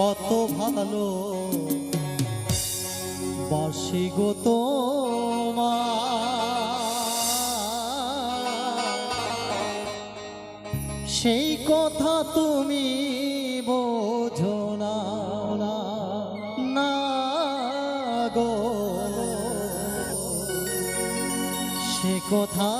কত ভালো। বাসি গো তোমা সেই কথা তুমি বোঝো না গো। সে কথা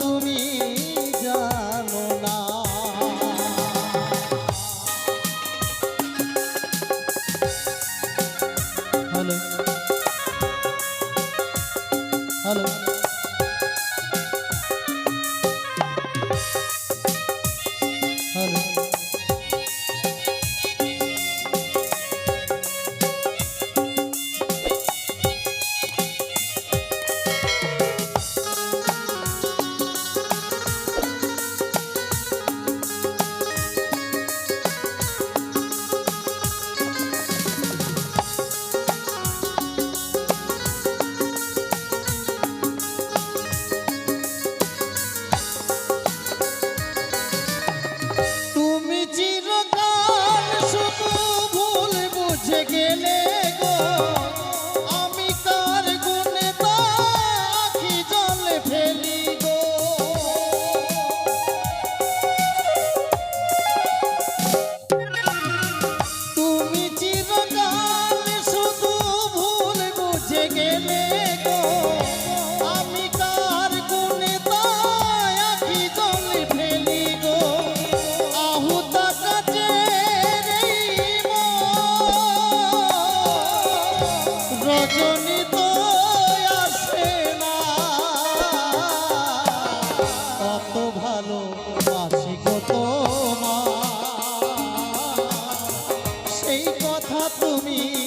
তুমি তুমি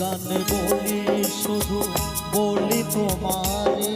গান বলি শুধু বলি তোমারে।